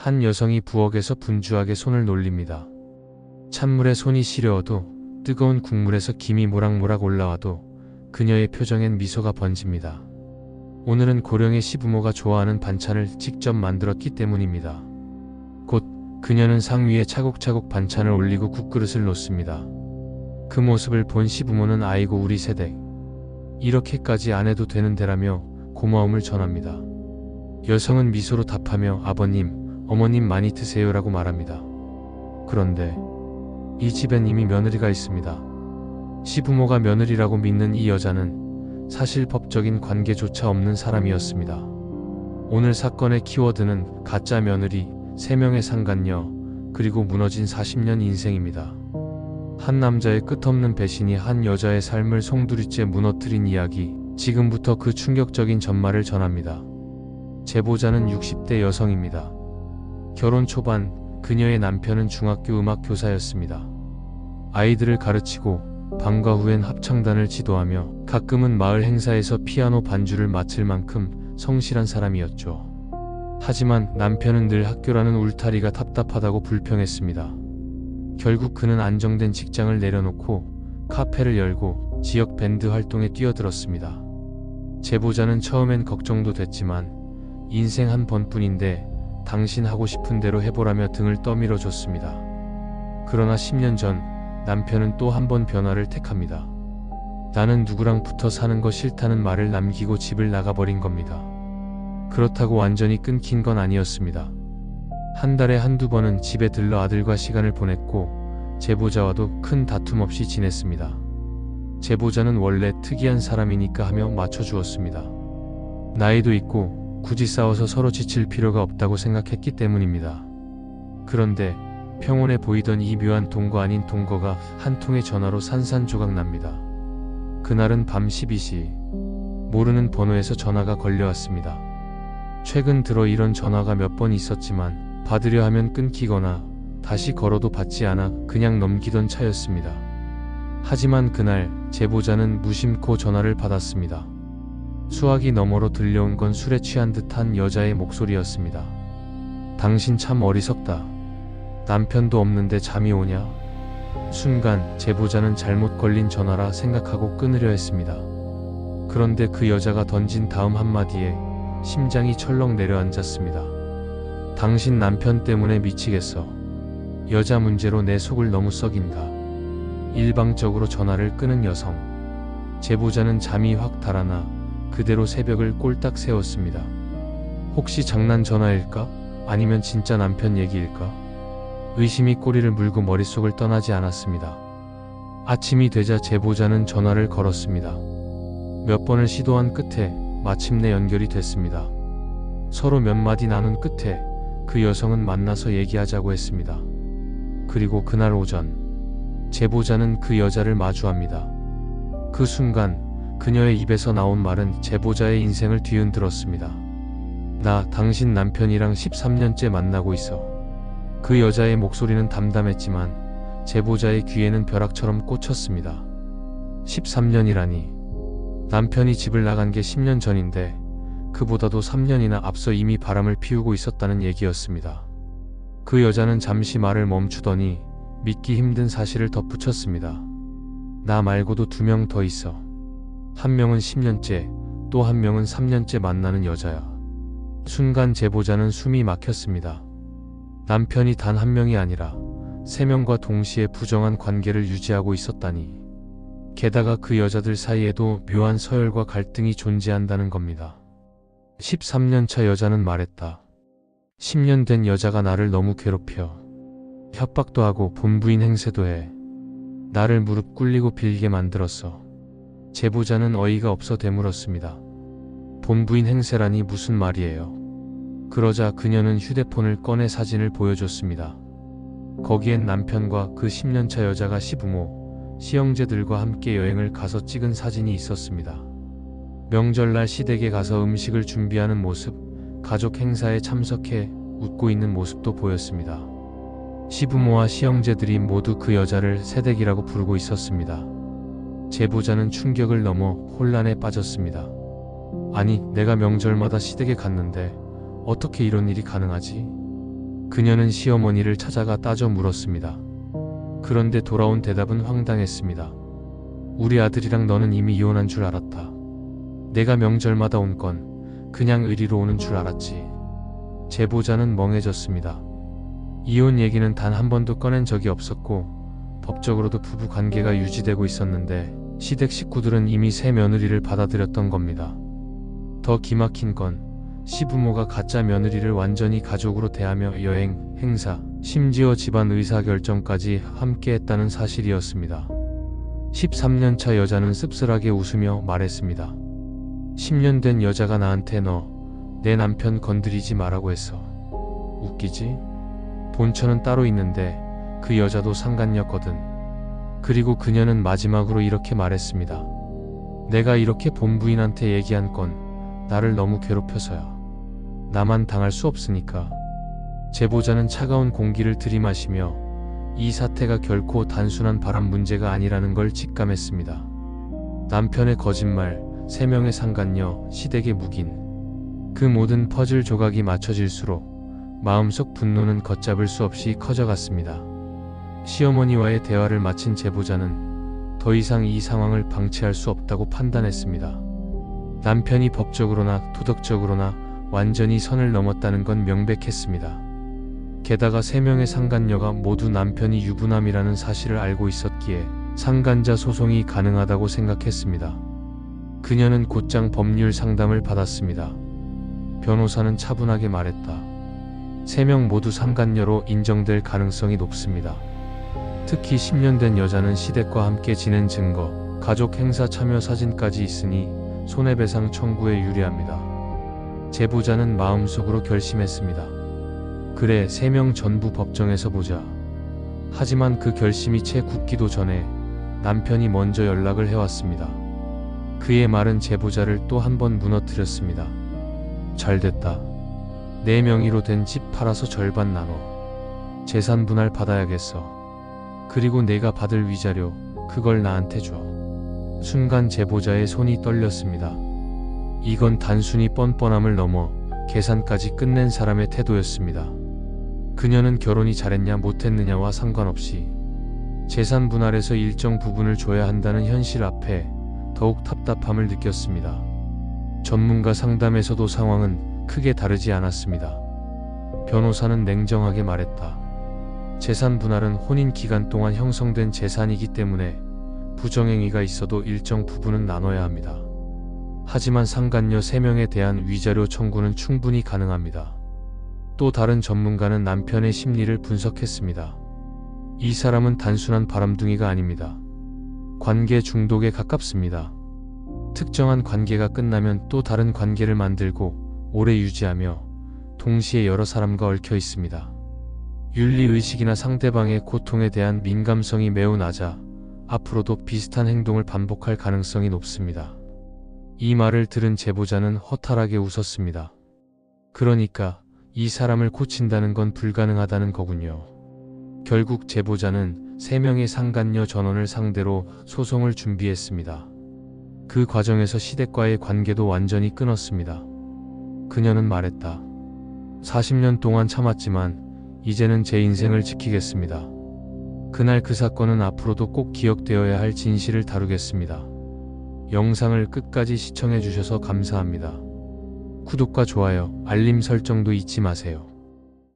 한 여성이 부엌에서 분주하게 손을 놀립니다. 찬물에 손이 시려워도 뜨거운 국물에서 김이 모락모락 올라와도 그녀의 표정엔 미소가 번집니다. 오늘은 고령의 시부모가 좋아하는 반찬을 직접 만들었기 때문입니다. 곧 그녀는 상 위에 차곡차곡 반찬을 올리고 국그릇을 놓습니다. 그 모습을 본 시부모는 아이고 우리 세대 이렇게까지 안 해도 되는 데라며 고마움을 전합니다. 여성은 미소로 답하며 아버님, 어머님 많이 드세요라고 말합니다. 그런데 이 집엔 이미 며느리가 있습니다. 시부모가 며느리라고 믿는 이 여자는 사실 법적인 관계조차 없는 사람이었습니다. 오늘 사건의 키워드는 가짜 며느리, 3명의 상간녀, 그리고 무너진 40년 인생입니다. 한 남자의 끝없는 배신이 한 여자의 삶을 송두리째 무너뜨린 이야기, 지금부터 그 충격적인 전말을 전합니다. 제보자는 60대 여성입니다. 결혼 초반 그녀의 남편은 중학교 음악 교사였습니다. 아이들을 가르치고 방과 후엔 합창단을 지도하며 가끔은 마을 행사에서 피아노 반주를 맡을 만큼 성실한 사람이었죠. 하지만 남편은 늘 학교라는 울타리가 답답하다고 불평했습니다. 결국 그는 안정된 직장을 내려놓고 카페를 열고 지역 밴드 활동에 뛰어들었습니다. 제보자는 처음엔 걱정도 됐지만 인생 한 번뿐인데 당신 하고 싶은 대로 해보라며 등을 떠밀어 줬습니다. 그러나 10년 전 남편은 또 한 번 변화를 택합니다. 나는 누구랑 붙어 사는 거 싫다는 말을 남기고 집을 나가버린 겁니다. 그렇다고 완전히 끊긴 건 아니었습니다. 한 달에 한두 번은 집에 들러 아들과 시간을 보냈고 제보자와도 큰 다툼 없이 지냈습니다. 제보자는 원래 특이한 사람이니까 하며 맞춰주었습니다. 나이도 있고 굳이 싸워서 서로 지칠 필요가 없다고 생각했기 때문입니다. 그런데 평온해 보이던 이 묘한 동거 아닌 동거가 한 통의 전화로 산산조각 납니다. 그날은 밤 12시 모르는 번호에서 전화가 걸려왔습니다. 최근 들어 이런 전화가 몇 번 있었지만 받으려 하면 끊기거나 다시 걸어도 받지 않아 그냥 넘기던 차였습니다. 하지만 그날 제보자는 무심코 전화를 받았습니다. 수화기 너머로 들려온 건 술에 취한 듯한 여자의 목소리였습니다. 당신 참 어리석다. 남편도 없는데 잠이 오냐? 순간 제보자는 잘못 걸린 전화라 생각하고 끊으려 했습니다. 그런데 그 여자가 던진 다음 한마디에 심장이 철렁 내려앉았습니다. 당신 남편 때문에 미치겠어. 여자 문제로 내 속을 너무 썩인다. 일방적으로 전화를 끄는 여성. 제보자는 잠이 확 달아나 그대로 새벽을 꼴딱 세웠습니다. 혹시 장난 전화일까? 아니면 진짜 남편 얘기일까? 의심이 꼬리를 물고 머릿속을 떠나지 않았습니다. 아침이 되자 제보자는 전화를 걸었습니다. 몇 번을 시도한 끝에 마침내 연결이 됐습니다. 서로 몇 마디 나눈 끝에 그 여성은 만나서 얘기하자고 했습니다. 그리고 그날 오전 제보자는 그 여자를 마주합니다. 그 순간 그녀의 입에서 나온 말은 제보자의 인생을 뒤흔들었습니다. 나 당신 남편이랑 13년째 만나고 있어. 그 여자의 목소리는 담담했지만 제보자의 귀에는 벼락처럼 꽂혔습니다. 13년이라니. 남편이 집을 나간 게 10년 전인데 그보다도 3년이나 앞서 이미 바람을 피우고 있었다는 얘기였습니다. 그 여자는 잠시 말을 멈추더니 믿기 힘든 사실을 덧붙였습니다. 나 말고도 두 명 더 있어. 한 명은 10년째, 또 한 명은 3년째 만나는 여자야. 순간 제보자는 숨이 막혔습니다. 남편이 단 한 명이 아니라 세 명과 동시에 부정한 관계를 유지하고 있었다니. 게다가 그 여자들 사이에도 묘한 서열과 갈등이 존재한다는 겁니다. 13년 차 여자는 말했다. 10년 된 여자가 나를 너무 괴롭혀. 협박도 하고 본부인 행세도 해. 나를 무릎 꿇리고 빌게 만들었어. 제보자는 어이가 없어 되물었습니다. 본부인 행세라니 무슨 말이에요? 그러자 그녀는 휴대폰을 꺼내 사진을 보여줬습니다. 거기엔 남편과 그 10년차 여자가 시부모, 시형제들과 함께 여행을 가서 찍은 사진이 있었습니다. 명절날 시댁에 가서 음식을 준비하는 모습, 가족 행사에 참석해 웃고 있는 모습도 보였습니다. 시부모와 시형제들이 모두 그 여자를 새댁이라고 부르고 있었습니다. 제보자는 충격을 넘어 혼란에 빠졌습니다. 아니, 내가 명절마다 시댁에 갔는데 어떻게 이런 일이 가능하지? 그녀는 시어머니를 찾아가 따져 물었습니다. 그런데 돌아온 대답은 황당했습니다. 우리 아들이랑 너는 이미 이혼한 줄 알았다. 내가 명절마다 온 건 그냥 의리로 오는 줄 알았지. 제보자는 멍해졌습니다. 이혼 얘기는 단 한 번도 꺼낸 적이 없었고 법적으로도 부부 관계가 유지되고 있었는데 시댁 식구들은 이미 새 며느리를 받아들였던 겁니다. 더 기막힌 건 시부모가 가짜 며느리를 완전히 가족으로 대하며 여행, 행사, 심지어 집안 의사 결정까지 함께 했다는 사실이었습니다. 13년차 여자는 씁쓸하게 웃으며 말했습니다. 10년 된 여자가 나한테 너 내 남편 건드리지 말라고 했어. 웃기지? 본처는 따로 있는데 그 여자도 상간녀거든. 그리고 그녀는 마지막으로 이렇게 말했습니다. 내가 이렇게 본부인한테 얘기한 건 나를 너무 괴롭혀서야. 나만 당할 수 없으니까. 제보자는 차가운 공기를 들이마시며 이 사태가 결코 단순한 바람 문제가 아니라는 걸 직감했습니다. 남편의 거짓말, 세 명의 상간녀, 시댁의 묵인. 그 모든 퍼즐 조각이 맞춰질수록 마음속 분노는 걷잡을 수 없이 커져갔습니다. 시어머니와의 대화를 마친 제보자는 더 이상 이 상황을 방치할 수 없다고 판단했습니다. 남편이 법적으로나 도덕적으로나 완전히 선을 넘었다는 건 명백했습니다. 게다가 세 명의 상간녀가 모두 남편이 유부남이라는 사실을 알고 있었기에 상간자 소송이 가능하다고 생각했습니다. 그녀는 곧장 법률 상담을 받았습니다. 변호사는 차분하게 말했다. 세명 모두 상간녀로 인정될 가능성이 높습니다. 특히 10년 된 여자는 시댁과 함께 지낸 증거, 가족 행사 참여 사진까지 있으니 손해배상 청구에 유리합니다. 제보자는 마음속으로 결심했습니다. 그래, 세명 전부 법정에서 보자. 하지만 그 결심이 채 굳기도 전에 남편이 먼저 연락을 해왔습니다. 그의 말은 제보자를 또 한 번 무너뜨렸습니다. 잘 됐다. 내 명의로 된 집 팔아서 절반 나눠. 재산 분할 받아야겠어. 그리고 내가 받을 위자료, 그걸 나한테 줘. 순간 제보자의 손이 떨렸습니다. 이건 단순히 뻔뻔함을 넘어 계산까지 끝낸 사람의 태도였습니다. 그녀는 결혼이 잘했냐 못했느냐와 상관없이 재산 분할에서 일정 부분을 줘야 한다는 현실 앞에 더욱 답답함을 느꼈습니다. 전문가 상담에서도 상황은 크게 다르지 않았습니다. 변호사는 냉정하게 말했다. 재산 분할은 혼인 기간 동안 형성된 재산이기 때문에 부정행위가 있어도 일정 부분은 나눠야 합니다. 하지만 상간녀 3명에 대한 위자료 청구는 충분히 가능합니다. 또 다른 전문가는 남편의 심리를 분석했습니다. 이 사람은 단순한 바람둥이가 아닙니다. 관계 중독에 가깝습니다. 특정한 관계가 끝나면 또 다른 관계를 만들고 오래 유지하며 동시에 여러 사람과 얽혀 있습니다. 윤리의식이나 상대방의 고통에 대한 민감성이 매우 낮아 앞으로도 비슷한 행동을 반복할 가능성이 높습니다. 이 말을 들은 제보자는 허탈하게 웃었습니다. 그러니까 이 사람을 고친다는 건 불가능하다는 거군요. 결국 제보자는 3명의 상간녀 전원을 상대로 소송을 준비했습니다. 그 과정에서 시댁과의 관계도 완전히 끊었습니다. 그녀는 말했다. 40년 동안 참았지만 이제는 제 인생을 지키겠습니다. 그날 그 사건은 앞으로도 꼭 기억되어야 할 진실을 다루겠습니다. 영상을 끝까지 시청해 주셔서 감사합니다. 구독과 좋아요, 알림 설정도 잊지 마세요.